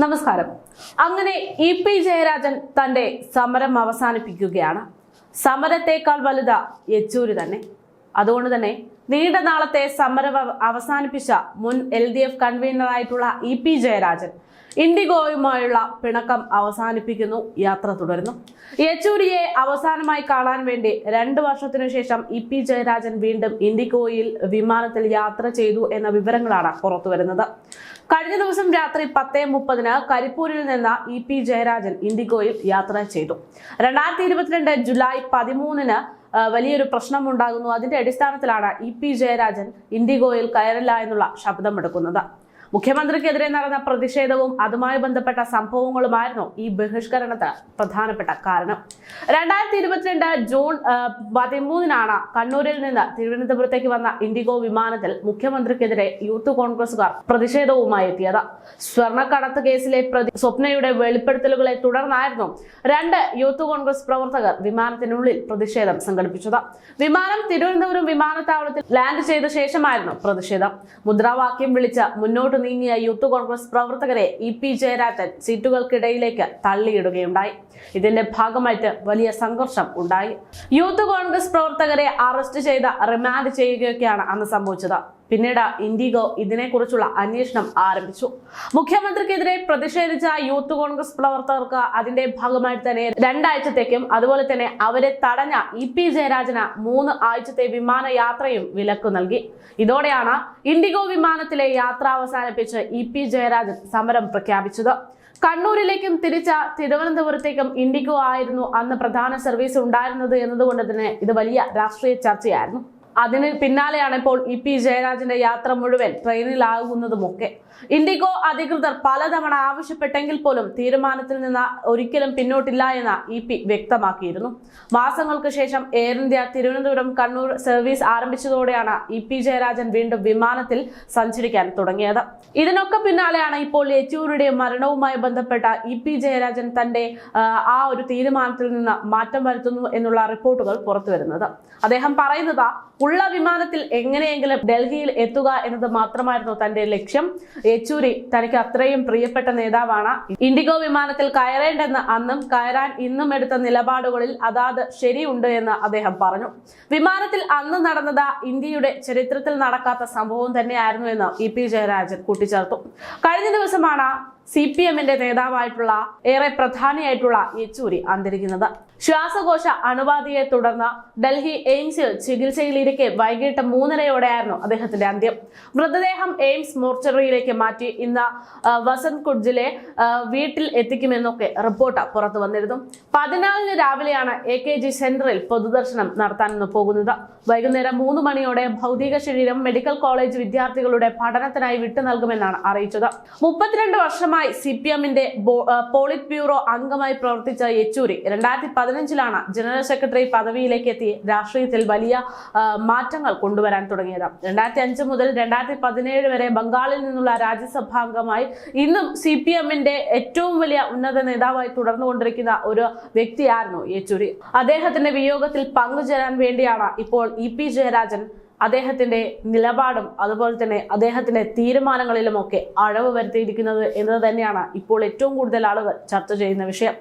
നമസ്കാരം. അങ്ങനെ E P Jayarajan തന്റെ സമരം അവസാനിപ്പിക്കുകയാണ്. സമരത്തേക്കാൾ വലുത യെച്ചൂര് തന്നെ. അതുകൊണ്ട് തന്നെ നീണ്ട നാളത്തെ സമരം അവസാനിപ്പിച്ച മുൻ എൽ ഡി എഫ് കൺവീനറായിട്ടുള്ള ഇ പി ജയരാജൻ ഇൻഡിഗോയുമായുള്ള പിണക്കം അവസാനിപ്പിക്കുന്നു യാത്ര തുടരുന്നു. യെച്ചൂരിയെ അവസാനമായി കാണാൻ വേണ്ടി രണ്ടു വർഷത്തിനു ശേഷം ഇ പി ജയരാജൻ വീണ്ടും ഇൻഡിഗോയിൽ വിമാനത്തിൽ യാത്ര ചെയ്തു എന്ന വിവരങ്ങളാണ് പുറത്തുവരുന്നത്. കഴിഞ്ഞ ദിവസം രാത്രി പത്തേ മുപ്പതിന് കരിപ്പൂരിൽ നിന്ന് ഇ പി ജയരാജൻ ഇൻഡിഗോയിൽ യാത്ര ചെയ്തു. രണ്ടായിരത്തി ഇരുപത്തിരണ്ട് ജൂലൈ പതിമൂന്നിന് വലിയൊരു വലിയൊരു പ്രശ്നമുണ്ടാകുന്നു. അതിന്റെ അടിസ്ഥാനത്തിലാണ് ഇ പി ജയരാജൻ ഇൻഡിഗോയിൽ കയറില്ല എന്നുള്ള ശബ്ദമെടുക്കുന്നത്. മുഖ്യമന്ത്രിക്കെതിരെ നടന്ന പ്രതിഷേധവും അതുമായി ബന്ധപ്പെട്ട സംഭവങ്ങളുമായിരുന്നു ഈ ബഹിഷ്കരണത്തിന് പ്രധാനപ്പെട്ട കാരണം. രണ്ടായിരത്തി ഇരുപത്തിരണ്ട് ജൂൺ പതിമൂന്നിനാണ് കണ്ണൂരിൽ നിന്ന് തിരുവനന്തപുരത്തേക്ക് വന്ന ഇൻഡിഗോ വിമാനത്തിൽ മുഖ്യമന്ത്രിക്കെതിരെ യൂത്ത് കോൺഗ്രസുകാർ പ്രതിഷേധവുമായി എത്തിയത്. സ്വർണക്കടത്ത് കേസിലെ പ്രതി സ്വപ്നയുടെ വെളിപ്പെടുത്തലുകളെ തുടർന്നായിരുന്നു രണ്ട് യൂത്ത് കോൺഗ്രസ് പ്രവർത്തകർ വിമാനത്തിനുള്ളിൽ പ്രതിഷേധം സംഘടിപ്പിച്ചത്. വിമാനം തിരുവനന്തപുരം വിമാനത്താവളത്തിൽ ലാൻഡ് ചെയ്ത ശേഷമായിരുന്നു പ്രതിഷേധം. മുദ്രാവാക്യം വിളിച്ച് മുന്നോട്ട് നീങ്ങിയ യൂത്ത് കോൺഗ്രസ് പ്രവർത്തകരെ ഇ പി ജയരാജൻ സീറ്റുകൾക്കിടയിലേക്ക് തള്ളിയിടുകയുണ്ടായി. ഇതിന്റെ ഭാഗമായിട്ട് വലിയ സംഘർഷം ഉണ്ടായി. യൂത്ത് കോൺഗ്രസ് പ്രവർത്തകരെ അറസ്റ്റ് ചെയ്ത് റിമാൻഡ് ചെയ്യുകയൊക്കെയാണ് അന്ന് സംഭവിച്ചത്. പിന്നീട് ഇൻഡിഗോ ഇതിനെക്കുറിച്ചുള്ള അന്വേഷണം ആരംഭിച്ചു. മുഖ്യമന്ത്രിക്കെതിരെ പ്രതിഷേധിച്ച യൂത്ത് കോൺഗ്രസ് പ്രവർത്തകർക്ക് അതിന്റെ ഭാഗമായി തന്നെ രണ്ടാഴ്ചത്തേക്കും അതുപോലെ തന്നെ അവരെ തടഞ്ഞ ഇ പി ജയരാജന് മൂന്ന് ആഴ്ചത്തെ വിമാനയാത്രയും വിലക്ക് നൽകി. ഇതോടെയാണ് ഇൻഡിഗോ വിമാനത്തിലെ യാത്ര അവസാനിപ്പിച്ച് ഇ പി ജയരാജൻ സമരം പ്രഖ്യാപിച്ചത്. കണ്ണൂരിലേക്കും തിരിച്ച തിരുവനന്തപുരത്തേക്കും ഇൻഡിഗോ ആയിരുന്നു അന്ന് പ്രധാന സർവീസ് ഉണ്ടായിരുന്നത് എന്നതുകൊണ്ട് തന്നെ ഇത് വലിയ രാഷ്ട്രീയ ചർച്ചയായിരുന്നു. അതിന് പിന്നാലെയാണ് ഇപ്പോൾ ഇ പി ജയരാജന്റെ യാത്ര മുഴുവൻ ട്രെയിനിലാകുന്നതുമൊക്കെ. ഇൻഡിഗോ അധികൃതർ പലതവണ ആവശ്യപ്പെട്ടെങ്കിൽ പോലും തീരുമാനത്തിൽ നിന്ന് ഒരിക്കലും പിന്നോട്ടില്ല എന്ന് ഇ പി വ്യക്തമാക്കിയിരുന്നു. മാസങ്ങൾക്ക് ശേഷം Air India Thiruvananthapuram Kannur service ആരംഭിച്ചതോടെയാണ് E P Jayarajan വീണ്ടും വിമാനത്തിൽ സഞ്ചരിക്കാൻ തുടങ്ങിയത്. ഇതിനൊക്കെ പിന്നാലെയാണ് ഇപ്പോൾ യെച്ചൂരിയുടെ മരണവുമായി ബന്ധപ്പെട്ട ഇ പി ജയരാജൻ തന്റെ ആ, ഒരു തീരുമാനത്തിൽ നിന്ന് മാറ്റം വരുത്തുന്നു എന്നുള്ള റിപ്പോർട്ടുകൾ പുറത്തു വരുന്നത് അദ്ദേഹം പറയുന്നത് ഉള്ള വിമാനത്തിൽ എങ്ങനെയെങ്കിലും ഡൽഹിയിൽ എത്തുക എന്നത് മാത്രമായിരുന്നു തന്റെ ലക്ഷ്യം. യെച്ചൂരി തനിക്ക് അത്രയും പ്രിയപ്പെട്ട നേതാവാണ്. ഇൻഡിഗോ വിമാനത്തിൽ കയറേണ്ടെന്ന് അന്നും കയറാൻ ഇന്നും എടുത്ത നിലപാടുകളിൽ അതാത് ശരിയുണ്ട് എന്ന് അദ്ദേഹം പറഞ്ഞു. വിമാനത്തിൽ അന്ന് നടന്നത് ഇന്ത്യയുടെ ചരിത്രത്തിൽ നടക്കാത്ത സംഭവം തന്നെയായിരുന്നു എന്ന് ഇ പി ജയരാജൻ കൂട്ടിച്ചേർത്തു. കഴിഞ്ഞ ദിവസമാണ് സി പി എമ്മിന്റെ നേതാവായിട്ടുള്ള ഏറെ പ്രധാനിയായിട്ടുള്ള യെച്ചൂരി അന്തരിക്കുന്നത്. ശ്വാസകോശ അണുബാധയെ തുടർന്ന് ഡൽഹി എയിംസിൽ ചികിത്സയിലിരിക്കെ വൈകിട്ട് മൂന്നരയോടെയായിരുന്നു അദ്ദേഹത്തിന്റെ അന്ത്യം. മൃതദേഹം എയിംസ് മോർച്ചറിയിലേക്ക് മാറ്റി ഇന്ന് വസന്ത് കുഡ്ജിലെ വീട്ടിൽ എത്തിക്കുമെന്നൊക്കെ റിപ്പോർട്ട് പുറത്തു വന്നിരുന്നു. പതിനാലിന് രാവിലെയാണ് എ കെ ജി സെന്ററിൽ പൊതുദർശനം നടത്താനെന്ന് പോകുന്നത്. വൈകുന്നേരം മൂന്ന് മണിയോടെ ഭൗതിക ശരീരം മെഡിക്കൽ കോളേജ് വിദ്യാർത്ഥികളുടെ പഠനത്തിനായി വിട്ടു നൽകുമെന്നാണ് അറിയിച്ചത്. മുപ്പത്തിരണ്ട് വർഷമായി സി പി എമ്മിന്റെ പോളിറ്റ് ബ്യൂറോ അംഗമായി പ്രവർത്തിച്ച യെച്ചൂരി രണ്ടായിരത്തി പതിനഞ്ചിലാണ് ജനറൽ സെക്രട്ടറി പദവിയിലേക്ക് എത്തി രാഷ്ട്രീയത്തിൽ വലിയ മാറ്റങ്ങൾ കൊണ്ടുവരാൻ തുടങ്ങിയത്. രണ്ടായിരത്തി അഞ്ച് മുതൽ രണ്ടായിരത്തി പതിനേഴ് വരെ ബംഗാളിൽ നിന്നുള്ള രാജ്യസഭാ അംഗമായി ഇന്നും സി പി എമ്മിന്റെ ഏറ്റവും വലിയ ഉന്നത നേതാവായി തുടർന്നുകൊണ്ടിരിക്കുന്ന ഒരു വ്യക്തിയായിരുന്നു യെച്ചൂരി. അദ്ദേഹത്തിന്റെ വിയോഗത്തിൽ പങ്കുചേരാൻ വേണ്ടിയാണ് ഇപ്പോൾ ഇ പി ജയരാജൻ അദ്ദേഹത്തിന്റെ നിലപാടും അതുപോലെ തന്നെ അദ്ദേഹത്തിന്റെ തീരുമാനങ്ങളിലുമൊക്കെ അഴവ് വരുത്തിയിരിക്കുന്നത് എന്നത് തന്നെയാണ് ഇപ്പോൾ ഏറ്റവും കൂടുതൽ ആളുകൾ ചർച്ച ചെയ്യുന്ന വിഷയം.